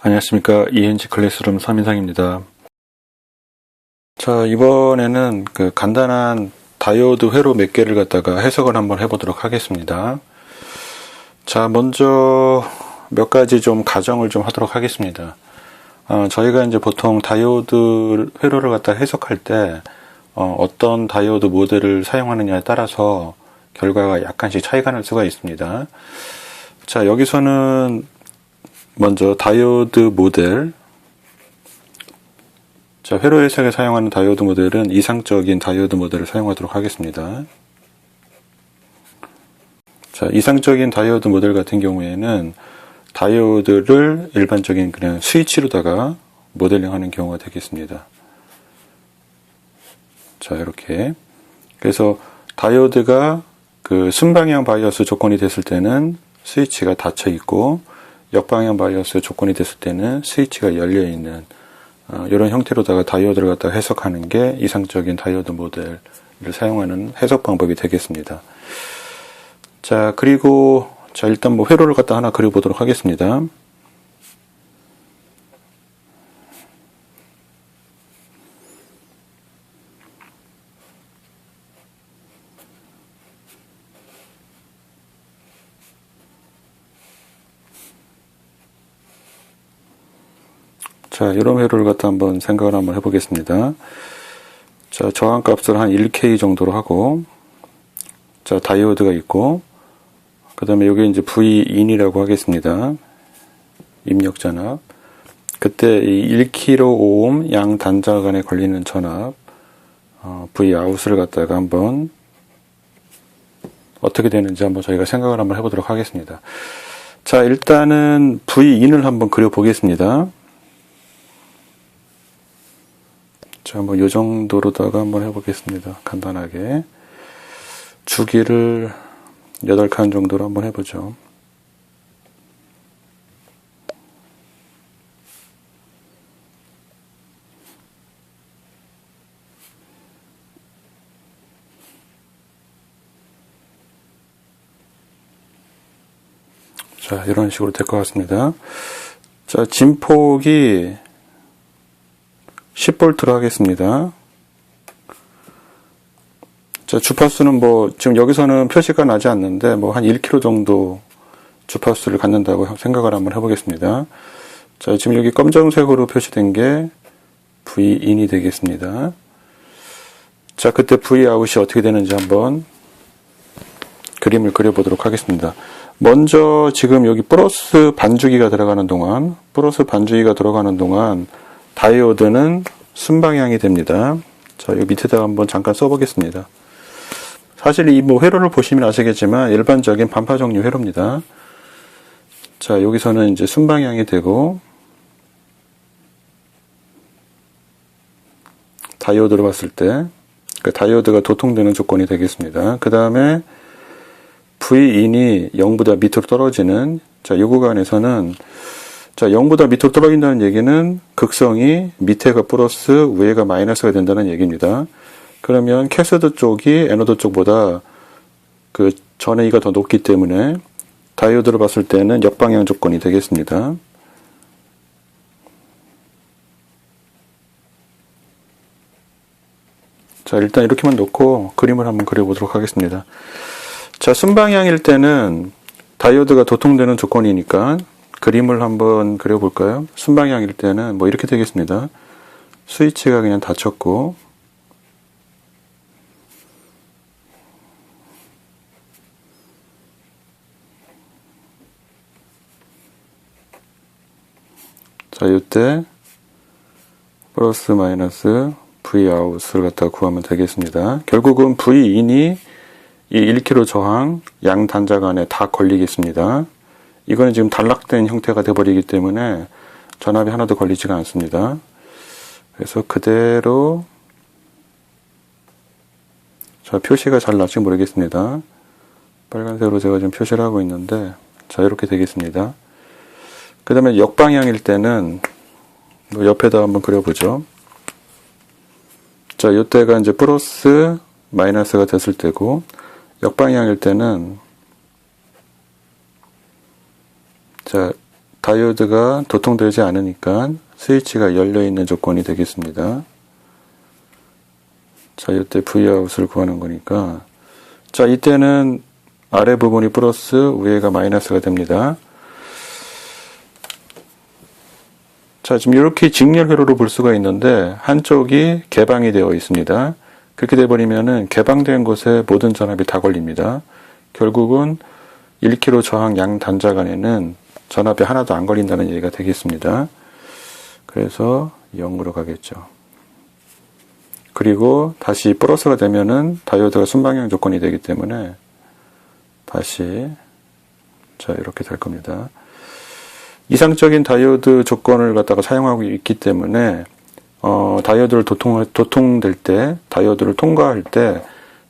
안녕하십니까. ENG 클래스룸 3인상입니다. 자, 이번에는 그 간단한 다이오드 회로 몇 개를 갖다가 해석을 한번 해보도록 하겠습니다. 자, 먼저 몇 가지 좀 가정을 좀 하도록 하겠습니다. 어, 저희가 이제 보통 다이오드 회로를 갖다 해석할 때 어, 떤 다이오드 모델을 사용하느냐에 따라서 결과가 약간씩 차이가 날 수가 있습니다. 자, 여기서는 먼저 다이오드 모델 자, 회로 해석에 사용하는 다이오드 모델은 이상적인 다이오드 모델을 사용하도록 하겠습니다. 자, 이상적인 다이오드 모델 같은 경우에는 다이오드를 일반적인 그냥 스위치로다가 모델링 하는 경우가 되겠습니다. 자, 이렇게. 그래서 다이오드가 그 순방향 바이어스 조건이 됐을 때는 스위치가 닫혀 있고 역방향 바이어스 조건이 됐을 때는 스위치가 열려 있는 어, 이런 형태로다가 다이오드를 갖다 해석하는 게 이상적인 다이오드 모델을 사용하는 해석 방법이 되겠습니다. 자, 그리고 자, 일단 뭐 회로를 갖다 하나 그려보도록 하겠습니다. 자, 이런 회로를 갖다 한번 생각을 한번 해보겠습니다. 자, 저항값을 한 1K 정도로 하고, 자, 다이오드가 있고, 그 다음에 여기 이제 V인이라고 하겠습니다. 입력 전압. 그때 이 1kΩ 양 단자 간에 걸리는 전압, 어, Vout을 갖다가 한번 어떻게 되는지 한번 저희가 생각을 한번 해보도록 하겠습니다. 자, 일단은 V인을 한번 그려보겠습니다. 자, 뭐, 요 정도로다가 한번 해보겠습니다. 간단하게. 주기를 8칸 정도로 한번 해보죠. 자, 이런 식으로 될 것 같습니다. 자, 진폭이 10V로 하겠습니다. 자, 주파수는 뭐, 지금 여기서는 표시가 나지 않는데, 뭐, 한 1km 정도 주파수를 갖는다고 생각을 한번 해보겠습니다. 자, 지금 여기 검정색으로 표시된 게 V인이 되겠습니다. 자, 그때 Vout이 어떻게 되는지 한번 그림을 그려보도록 하겠습니다. 먼저 지금 여기 플러스 반주기가 들어가는 동안, 플러스 반주기가 들어가는 동안, 다이오드는 순방향이 됩니다. 자, 여기 밑에다가 한번 잠깐 써보겠습니다. 사실 이 뭐 회로를 보시면 아시겠지만 일반적인 반파 종류 회로입니다. 자, 여기서는 이제 순방향이 되고 다이오드로 봤을 때 그 다이오드가 도통되는 조건이 되겠습니다. 그 다음에 V인이 0보다 밑으로 떨어지는 자, 이 구간에서는 자, 0보다 밑으로 떨어진다는 얘기는 극성이 밑에가 플러스 위에가 마이너스가 된다는 얘기입니다. 그러면 캐스드 쪽이 에너드 쪽보다 그 전해이가 더 높기 때문에 다이오드를 봤을 때는 역방향 조건이 되겠습니다. 자, 일단 이렇게만 놓고 그림을 한번 그려보도록 하겠습니다. 자, 순방향일 때는 다이오드가 도통되는 조건이니까 그림을 한번 그려볼까요? 순방향일 때는 뭐 이렇게 되겠습니다. 스위치가 그냥 닫혔고 자, 이때 플러스 마이너스 V 아웃을 갖다 구하면 되겠습니다. 결국은 V 인이 이 1kg 저항 양 단자 간에 다 걸리겠습니다. 이거는 지금 단락된 형태가 되어버리기 때문에 전압이 하나도 걸리지가 않습니다. 그래서 그대로 자 표시가 잘 날지 모르겠습니다. 빨간색으로 제가 지금 표시를 하고 있는데 자 이렇게 되겠습니다. 그 다음에 역방향일 때는 뭐 옆에다 한번 그려보죠. 자 이때가 이제 플러스 마이너스가 됐을 때고 역방향일 때는 자, 다이오드가 도통되지 않으니까 스위치가 열려 있는 조건이 되겠습니다. 자, 이때 Vout을 구하는 거니까. 자, 이때는 아래 부분이 플러스, 위에가 마이너스가 됩니다. 자, 지금 이렇게 직렬 회로로 볼 수가 있는데, 한쪽이 개방이 되어 있습니다. 그렇게 돼 버리면은 개방된 곳에 모든 전압이 다 걸립니다. 결국은 1km 저항 양 단자 간에는 전압이 하나도 안 걸린다는 얘기가 되겠습니다. 그래서 0으로 가겠죠. 그리고 다시 플러스가 되면은 다이오드가 순방향 조건이 되기 때문에 다시 자 이렇게 될 겁니다. 이상적인 다이오드 조건을 갖다가 사용하고 있기 때문에 어, 다이오드를 도통, 도통될 때 다이오드를 통과할 때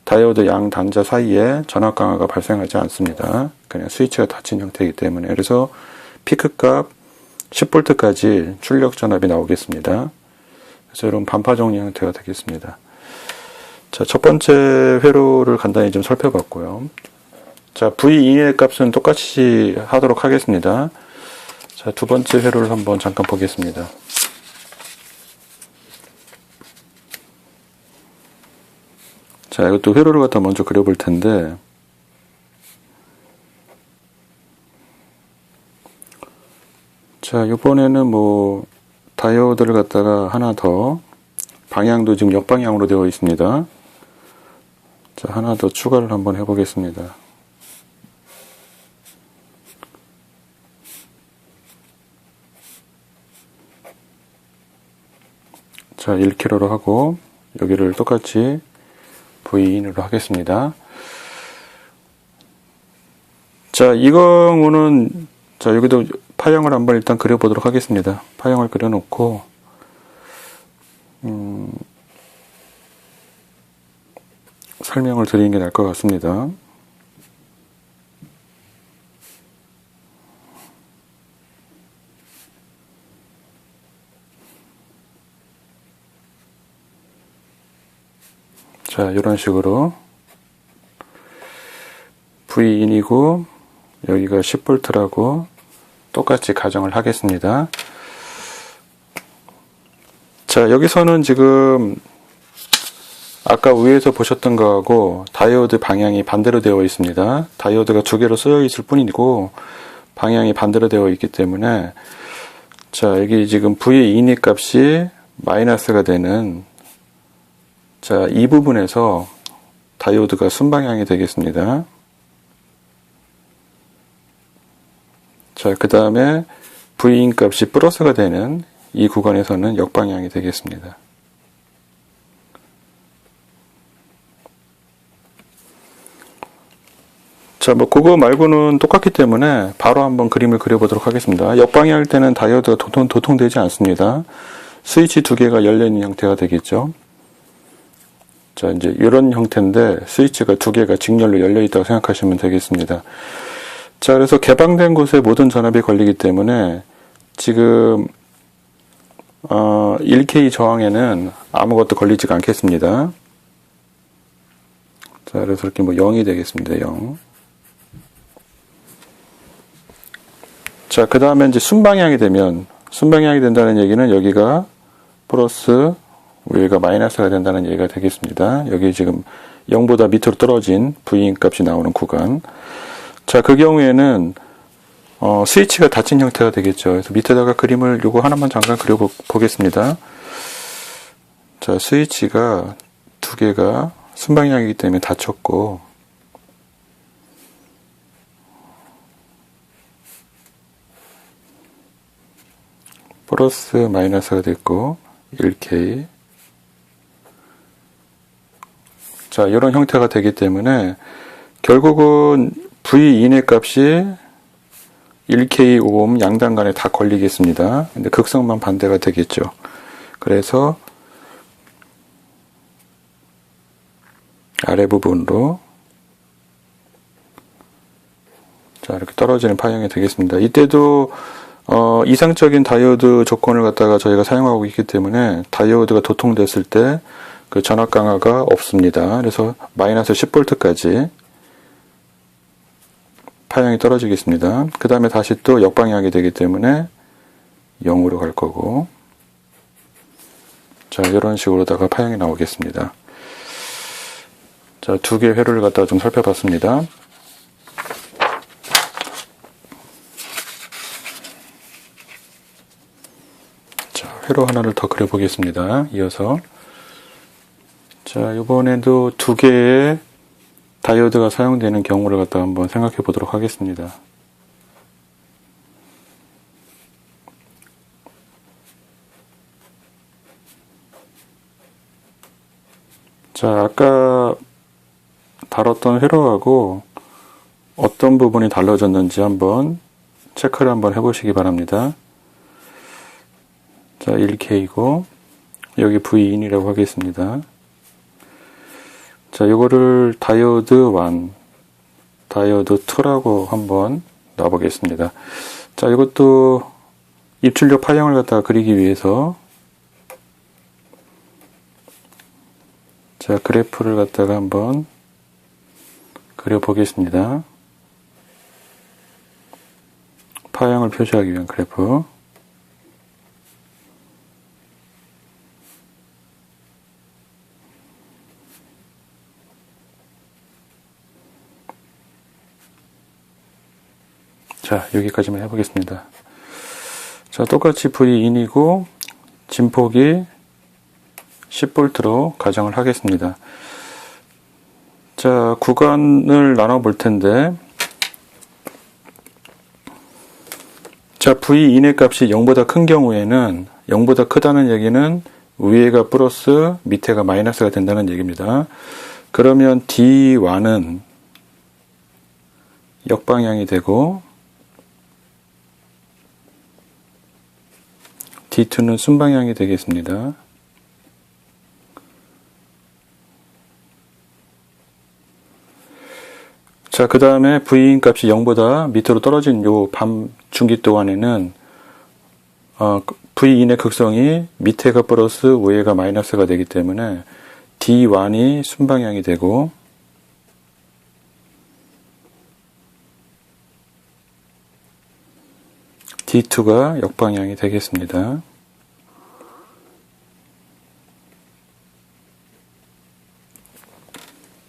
다이오드 양 단자 사이에 전압 강화가 발생하지 않습니다. 그냥 스위치가 닫힌 형태이기 때문에 그래서 피크값 10V까지 출력 전압이 나오겠습니다. 그래서 이런 반파 정리 형태가 되겠습니다. 자, 첫 번째 회로를 간단히 좀 살펴봤고요. 자, V2의 값은 똑같이 하도록 하겠습니다. 자, 두 번째 회로를 한번 잠깐 보겠습니다. 자, 이것도 회로를 갖다 먼저 그려볼 텐데, 자, 이번에는 뭐, 다이오드를 갖다가 하나 더, 방향도 지금 역방향으로 되어 있습니다. 자, 하나 더 추가를 한번 해보겠습니다. 자, 1kg로 하고, 여기를 똑같이 V인으로 하겠습니다. 자, 이 경우는, 자, 여기도 파형을 한번 일단 그려보도록 하겠습니다. 파형을 그려놓고, 음, 설명을 드리는 게 나을 것 같습니다. 자, 이런 식으로 V인이고 여기가 10V라고 똑같이 가정을 하겠습니다. 자, 여기서는 지금 아까 위에서 보셨던 거하고 다이오드 방향이 반대로 되어 있습니다. 다이오드가 두 개로 쓰여 있을 뿐이고 방향이 반대로 되어 있기 때문에 자, 여기 지금 V의 인입 값이 마이너스가 되는 자, 이 부분에서 다이오드가 순방향이 되겠습니다. 자, 그 다음에 V인 값이 플러스가 되는 이 구간에서는 역방향이 되겠습니다. 자, 뭐, 그거 말고는 똑같기 때문에 바로 한번 그림을 그려보도록 하겠습니다. 역방향일 때는 다이오드가 도통, 도통되지 않습니다. 스위치 두 개가 열려있는 형태가 되겠죠. 자, 이제 이런 형태인데 스위치가 두 개가 직렬로 열려 있다고 생각하시면 되겠습니다. 자, 그래서 개방된 곳에 모든 전압이 걸리기 때문에 지금 어, 1K 저항에는 아무것도 걸리지가 않겠습니다. 자, 그래서 이렇게 뭐 0이 되겠습니다. 0. 자, 그 다음에 이제 순방향이 되면, 순방향이 된다는 얘기는 여기가 플러스, 위가 마이너스가 된다는 얘기가 되겠습니다. 여기 지금 0보다 밑으로 떨어진 V인 값이 나오는 구간. 자, 그 경우에는, 어, 스위치가 닫힌 형태가 되겠죠. 그래서 밑에다가 그림을 요거 하나만 잠깐 그려보겠습니다. 자, 스위치가 두 개가 순방향이기 때문에 닫혔고, 플러스 마이너스가 됐고 1K 자 이런 형태가 되기 때문에 결국은 V 인의 값이 1K 오hm 양단 간에 다 걸리겠습니다. 근데 극성만 반대가 되겠죠. 그래서 아래 부분으로 자 이렇게 떨어지는 파형이 되겠습니다. 이때도 어, 이상적인 다이오드 조건을 갖다가 저희가 사용하고 있기 때문에 다이오드가 도통됐을 때 그 전압 강화가 없습니다. 그래서 마이너스 10V까지 파형이 떨어지겠습니다. 그 다음에 다시 또 역방향이 되기 때문에 0으로 갈 거고 자 이런 식으로다가 파형이 나오겠습니다. 자두 개의 회로를 갖다가 좀 살펴봤습니다. 자 회로 하나를 더 그려보겠습니다. 이어서 자 이번에도 두 개의 다이오드가 사용되는 경우를 갖다 한번 생각해 보도록 하겠습니다. 자, 아까 다뤘던 회로하고 어떤 부분이 달라졌는지 한번 체크를 한번 해보시기 바랍니다. 자, 1K이고 여기 V 인이라고 하겠습니다. 자, 이거를 다이오드 1, 다이오드 2라고 한번 놔보겠습니다. 자, 이것도 입출력 파형을 갖다가 그리기 위해서 자, 그래프를 갖다가 한번 그려보겠습니다. 파형을 표시하기 위한 그래프. 자, 여기까지만 해보겠습니다. 자, 똑같이 V인이고, 진폭이 10V로 가정을 하겠습니다. 자, 구간을 나눠 볼 텐데, 자, V인의 값이 0보다 큰 경우에는 0보다 크다는 얘기는 위에가 플러스 밑에가 마이너스가 된다는 얘기입니다. 그러면 D1은 역방향이 되고 D2는 순방향이 되겠습니다. 자, 그 다음에 V인 값이 0보다 밑으로 떨어진 요 밤 중기 동안에는 어, V인의 극성이 밑에가 플러스 위에가 마이너스가 되기 때문에 D1이 순방향이 되고 D2가 역방향이 되겠습니다.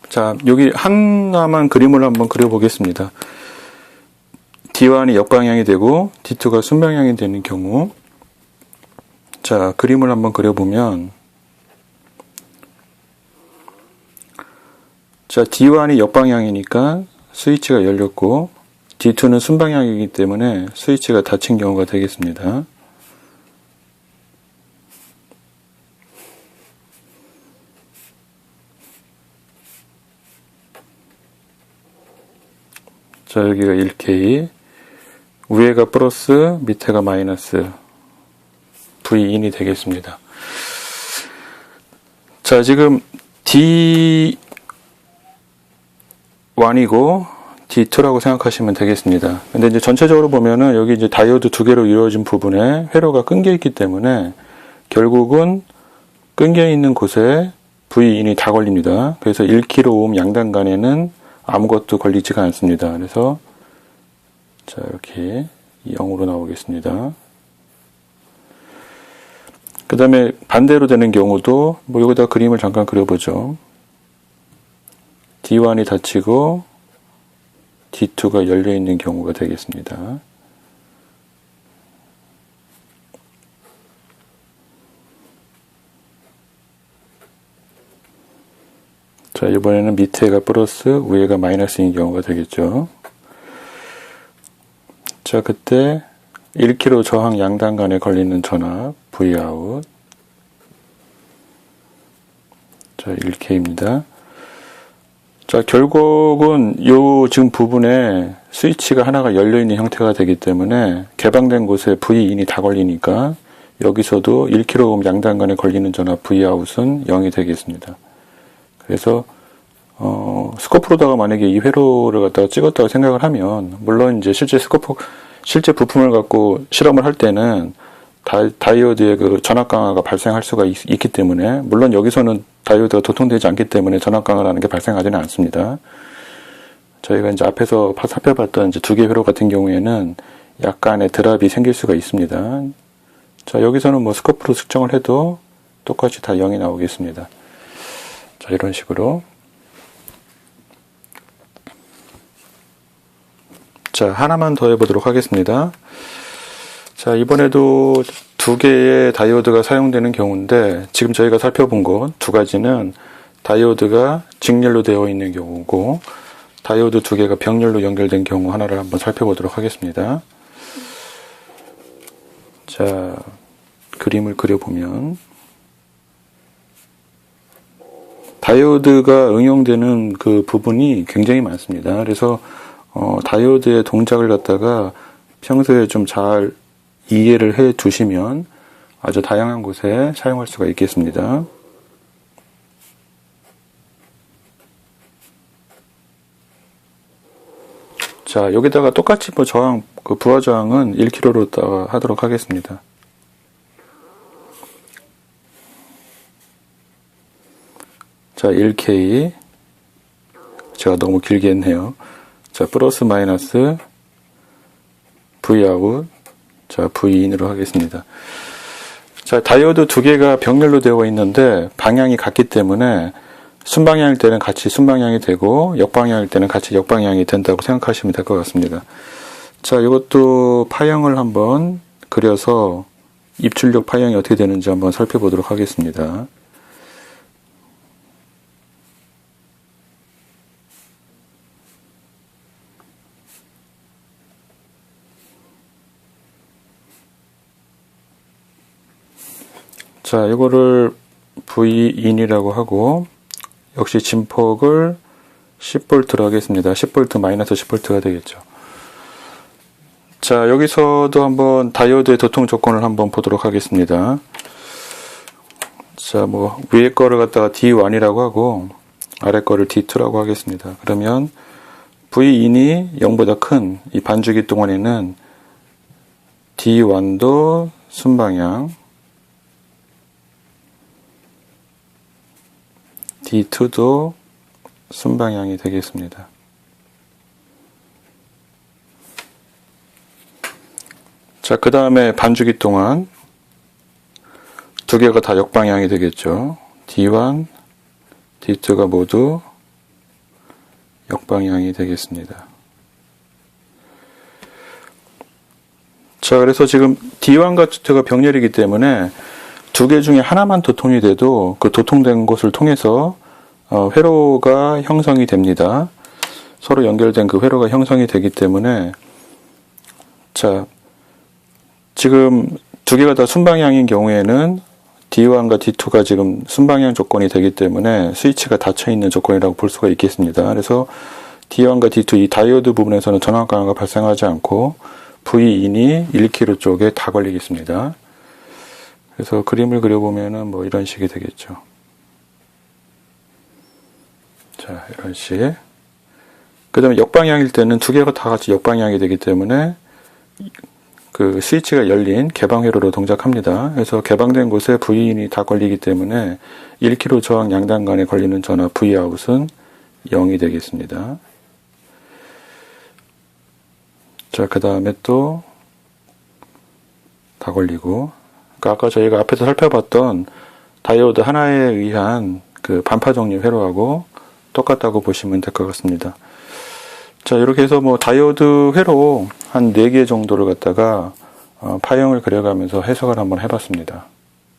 자, 여기 하나만 그림을 한번 그려보겠습니다. D1이 역방향이 되고 D2가 순방향이 되는 경우 자, 그림을 한번 그려보면 자, D1이 역방향이니까 스위치가 열렸고 D2는 순방향이기 때문에 스위치가 닫힌 경우가 되겠습니다. 자, 여기가 1K, 위에가 플러스, 밑에가 마이너스, V인이 되겠습니다. 자, 지금 D1이고 D2라고 생각하시면 되겠습니다. 근데 이제 전체적으로 보면은 여기 이제 다이오드 두 개로 이루어진 부분에 회로가 끊겨 있기 때문에 결국은 끊겨 있는 곳에 V인이 다 걸립니다. 그래서 1kΩ 양단 간에는 아무것도 걸리지가 않습니다. 그래서 자 이렇게 0으로 나오겠습니다. 그 다음에 반대로 되는 경우도 뭐 여기다 그림을 잠깐 그려보죠. D1이 닫히고 D2가 열려 있는 경우가 되겠습니다. 자, 이번에는 밑에가 플러스, 위에가 마이너스인 경우가 되겠죠. 자, 그때 1km 저항 양단 간에 걸리는 전압, Vout. 자, 1K입니다. 자, 결국은 요 지금 부분에 스위치가 하나가 열려있는 형태가 되기 때문에 개방된 곳에 V인이 다 걸리니까 여기서도 1kΩ 양단 간에 걸리는 전압 Vout은 0이 되겠습니다. 그래서 어, 스코프로다가 만약에 이 회로를 갖다가 찍었다고 생각을 하면 물론 이제 실제 스코프 실제 부품을 갖고 실험을 할 때는 다, 이 오드의그 전압 강화가 발생할 수가 있, 기 때문에 물론 여기서는 다이오드가 도통되지 않기 때문에 전압 강화라는 게 발생하지는 않습니다. 저희가 이제 앞에서 파- 살펴봤던 이제 두 개 회로 같은 경우에는 약간의 드랍이 생길 수가 있습니다. 자, 여기서는 뭐 스코프로 측정을 해도 똑같이 다 0이 나오겠습니다. 자, 이런 식으로. 자, 하나만 더 해보도록 하겠습니다. 자, 이번에도 두 개의 다이오드가 사용되는 경우인데, 지금 저희가 살펴본 것 두 가지는 다이오드가 직렬로 되어 있는 경우고, 다이오드 두 개가 병렬로 연결된 경우 하나를 한번 살펴보도록 하겠습니다. 자, 그림을 그려보면, 다이오드가 응용되는 그 부분이 굉장히 많습니다. 그래서, 어, 다이오드의 동작을 갖다가 평소에 좀 잘 이해를 해 두시면 아주 다양한 곳에 사용할 수가 있겠습니다. 자, 여기다가 똑같이 뭐 저항, 그 부하 저항은 1kg로 하도록 하겠습니다. 자, 1K. 제가 너무 길게 했네요. 자, 플러스 마이너스 V 아웃. 자, V인으로 하겠습니다. 자, 다이오드 두 개가 병렬로 되어 있는데 방향이 같기 때문에 순방향일 때는 같이 순방향이 되고 역방향일 때는 같이 역방향이 된다고 생각하시면 될 것 같습니다. 자, 이것도 파형을 한번 그려서 입출력 파형이 어떻게 되는지 한번 살펴보도록 하겠습니다. 자, 이거를 V인이라고 하고 역시 진폭을 10V로 하겠습니다. 10V 마이너스 10V가 되겠죠. 자, 여기서도 한번 다이오드의 도통 조건을 한번 보도록 하겠습니다. 자, 뭐 위에 거를 갖다가 D1이라고 하고 아래 거를 D2라고 하겠습니다. 그러면 V인이 0보다 큰 이 반주기 동안에는 D1도 순방향 D2도 순방향이 되겠습니다. 자, 그 다음에 반주기 동안 두 개가 다 역방향이 되겠죠. D1, D2가 모두 역방향이 되겠습니다. 자, 그래서 지금 D1과 D2가 병렬이기 때문에 두 개 중에 하나만 도통이 돼도 그 도통된 곳을 통해서 어, 회로가 형성이 됩니다. 서로 연결된 그 회로가 형성이 되기 때문에 자 지금 두 개가 다 순방향인 경우에는 D1과 D2가 지금 순방향 조건이 되기 때문에 스위치가 닫혀 있는 조건이라고 볼 수가 있겠습니다. 그래서 D1과 D2 이 다이오드 부분에서는 전압 강화가 발생하지 않고 V인이 1km 쪽에 다 걸리겠습니다. 그래서 그림을 그려보면은 뭐 이런 식이 되겠죠. 자, 이런 식. 그 다음에 역방향일 때는 두 개가 다 같이 역방향이 되기 때문에 그 스위치가 열린 개방 회로로 동작합니다. 그래서 개방된 곳에 V인이 다 걸리기 때문에 1km 저항 양단 간에 걸리는 전압 Vout은 0이 되겠습니다. 자, 그 다음에 또 다 걸리고 그러니까 아까 저희가 앞에서 살펴봤던 다이오드 하나에 의한 그 반파 종류 회로하고 똑같다고 보시면 될 것 같습니다. 자, 이렇게 해서 뭐 다이오드 회로 한 4개 정도를 갖다가 어, 파형을 그려가면서 해석을 한번 해봤습니다.